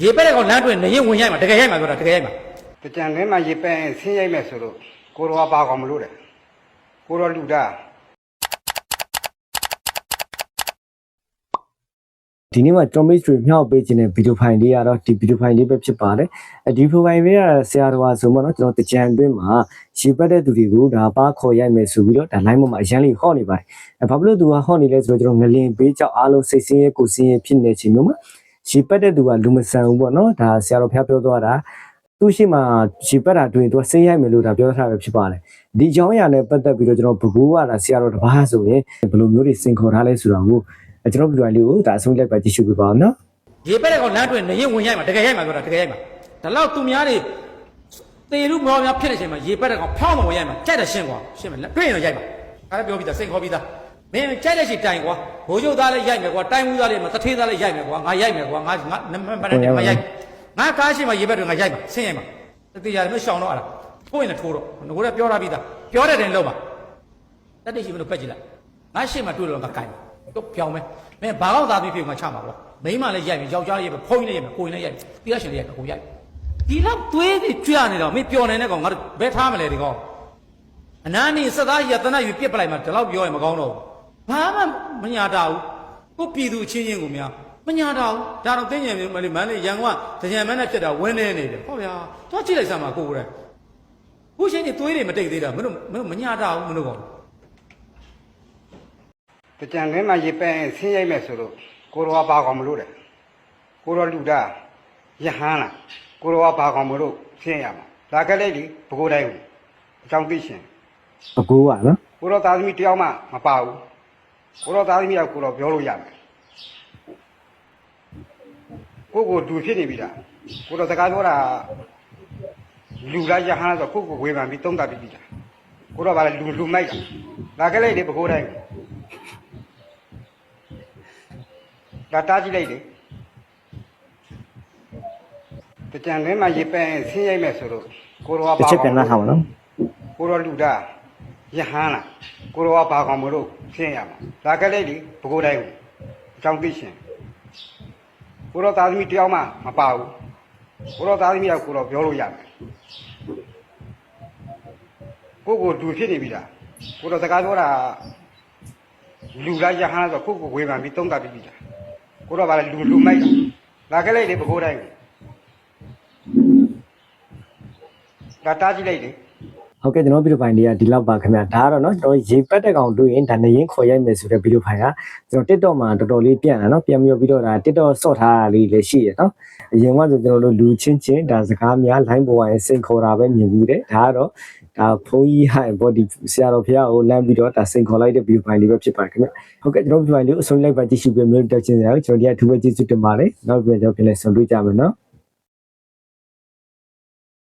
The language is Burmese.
ရေပက်တဲ့ကောင်လမ်းတွင်နေရင်ဝင်ရိုက်မှာတကယ်ရိုက်မှာပြောတာတကယ်ရိုက်မှာတကြံလင်းမှာရေပန်းဆင်းရိုက်မယ်ဆိုလို့ကိုတော်ကပါကောင်မလို့တယ်ကိုတော်လူတာဒီနေ့မှာ Tom Mix တွေမြောက်ပေးခြင်းတဲ့ဗီဒီယိုဖိုင်လေးကတော့ဒီဗီဒီယိုဖိုင်လေးပဲဖြစ်ပါတယ်အဲဒီဗီဒီယိုဖိုင်လေးကဆရာတော်ဆိုမှတော့ကျွန်တော်တကြံအတွင်းမှာရှေ့ပတ်တဲ့သူတွေကိုဒါပါခေါ်ရိုက်မယ်ဆိုပြီးတော့ဒါ line ပေါ်မှာအရန်လေးဟော့နေပါတယ်အဲဘာဖြစ်လို့သူကဟော့နေလဲဆိုတော့ကျွန်တော်ငလင်ပေးကြောက်အားလုံးစိတ်ဆင်းရဲကိုယ်ဆင်းရဲဖြစ်နေခြင်းမျိုးမှာ ရှေ့ပတ်တဲ့သူကလူမဆန်ဘူးပေါ့နော်ဒါဆရာတော်ဖျားပြောသွားတာသူရှိမှရှေ့ပတ်တာတွင်သူကဆင်းရိုက်မယ်လို့ဒါပြောထားတာပဲဖြစ်ပါတယ်ဒီအကြောင်းအရာနဲ့ပတ်သက်ပြီးတော့ကျွန်တော်ဘကူကဒါဆရာတော်တစ်ပါးဆိုရင်ဘယ်လိုမျိုးတွေစင်ခေါ်ထားလဲဆိုတော့အဲကျွန်တော်ဗီဒီယိုလေးကိုဒါအဆုံးလိုက်ပါကြည့်ရှုပြပါအောင်နော်ရေပက်တဲ့ကောင်လမ်းတွင်နေရင်ဝင်ရိုက်မှာတကယ်ရိုက်မှာပြောတာတကယ်ရိုက်မှာဒါလောက်သူများတွေတေလူမောများဖြစ်နေချိန်မှာရေပက်တဲ့ကောင်ဖောင်းမဝင်ရိုက်မှာကြိုက်တယ်ရှင်းကွာရှင်းမယ်တွေ့ရင်တော့ရိုက်မှာဒါလည်းပြောပြီးသားစိတ်ခေါ်ပြီးသား မင်းကြိုက်တဲ့ရှိတိုင်ကွာဘိုးချုပ်သားလည်းရိုက်မယ်ကွာတိုင်မှုသားလည်းမတထေးသားလည်းရိုက်မယ်ကွာငါရိုက်မယ်ကွာငါငါနမမနဲ့ငါရိုက်ငါကားရှိမှရေပက်တွေငါရိုက်မှာဆင်းရိုက်မှာတတိယလည်းရှောင်းတော့အဲ့ဒါထိုးရင်လည်းထိုးတော့ငါကပြောထားပြီးသားပြောတဲ့တိုင်လုံးမှာတက်တိရှိမလို့ပက်ကြည့်လိုက်ငါရှေ့မှာတွေ့လို့ငါကိုင်တော့ပြောင်းမယ်မင်းဘာကောက်သားပြီးဖြစ်ငါချမှာပေါ့မိန်းမလည်းရိုက်မယ်ယောက်ျားလည်းရိုက်မယ်ဖုန်းလည်းရိုက်မယ်ကိုယ်လည်းရိုက်မယ်တိရရှင်လည်းရိုက်မယ်ကိုရိုက်ဒီလောက်တွေးပြီးကြွနေတော့မင်းပျော်နေတဲ့ကောင်ငါတို့ဘယ်ထားမလဲဒီကောင်အနာနေစသားရတနာယူပြစ်ပလိုက်မှဒီလောက်ပြောရင်မကောင်းတော့ဘူး ဘာမှမညာတာဘူးကိုပြည်သူချင်းချင်းကိုများမညာတာဘူးဒါတော့တင်းညံမလေးမန်းလေးရန်ကုန်ကတကြံမန်းနဲ့ဖြစ်တာဝင်းနေနေတယ်ဟုတ်ဗျာသွားကြည့်လိုက်စမ်းပါကိုယ်ကခုချင်းကြီးသွေးတွေမတိတ်သေးတာမင်းတို့မင်းတို့မညာတာဘူးမင်းတို့ကောင်တကြံလင်းမှာရေပန်းဆင်းရိုက်မယ်ဆိုလို့ကိုတော်ကပါကောင်မလို့တယ်ကိုတော်လူတာယဟန်လားကိုတော်ကပါကောင်မလို့ဆင်းရမှာလာခဲ့လိုက်လေဘကိုးတိုင်းကိုအကြောင်းသိရှင်ဘကူကနော်ကိုတော်သားသမီးတယောက်မှမပါဘူး ကိုတော်သားသမီးကကိုတော်ပြောလို့ရမယ်ကိုကိုဒူဖြစ်နေပြီလားကိုတော်စကားပြောတာလူလားယဟန်လားဆိုကိုကိုဝေဖန်ပြီးတုံးတာပြီးပြီလားကိုတော်ကလည်းလူလူမိုက်တာလာခဲ့လိုက်လေဘကိုးတိုင်းကိုလာတားကြည့်လိုက်လေတကြံလင်းမှာရေပန်းဆင်းရိုက်မယ်ဆိုလို့ကိုတော်ကတစ်ပါချက်ပြန်လာထားပါနော်ကိုတော်လူတာ ယဟန်လားကိုတော်ကဘာကောင်မလို့ဆင်းရမှာလာခဲ့လိုက်လေဘကိုးတိုင်းကိုအကြောင်းသိရှင်ကိုတော်သားသမီးတယောက်မှမပါဘူးကိုတော်သားသမီးကကိုတော်ပြောလို့ရမယ်ကိုကိုဒူဖြစ်နေပြီလားကိုတော်စကားပြောတာလူလားယဟန်လားဆိုကိုကိုဝေဖန်ပြီးတုံးတာပြီးပြီလားကိုတော်ကလည်းလူလူမိုက်တာလာခဲ့လိုက်လေဘကိုးတိုင်းကိုလာတားကြည့်လိုက်လေ ဟုတ်ကဲ့ကျွန်တော်ဗီဒီယိုဖိုင်လေးကဒီလောက်ပါခင်ဗျာဒါကတော့เนาะကျွန်တော်ရေပတ်တဲ့ကောင်တွေ့ရင်ဒါနေရင်ခေါ်ရိုက်မယ်ဆိုတဲ့ဗီဒီယိုဖိုင်ကကျွန်တော် TikTok မှာတော်တော်လေးပြန့်လာเนาะပြန်ပြီးပြီးတော့ဒါ TikTok ဆော့ထားတာလေးလည်းရှိရเนาะအရင်ကဆိုကျွန်တော်တို့လူချင်းချင်းဒါစကားများ line ပေါ်ရင်စိန်ခေါ်တာပဲမြင်ဘူးတယ်ဒါကတော့ဒါဖုန်းကြီးဟိုင်ဘောဒီဆရာတော်ဖះကိုလမ်းပြီးတော့ဒါစိန်ခေါ်လိုက်တဲ့ဗီဒီယိုဖိုင်လေးပဲဖြစ်ပါတယ်ခင်ဗျဟုတ်ကဲ့ကျွန်တော်ဗီဒီယိုဖိုင်လေးကိုအဆုံးလိုက်ပါကြည့်ရှုပြီးမျိုးတက်ချင်းစရာကိုကျွန်တော်ဒီကထူးပဲကျေးဇူးတင်ပါတယ်နောက်ပြန်ကျွန်တော်ပြန်လဲဆုံတွေ့ကြမယ်เนาะ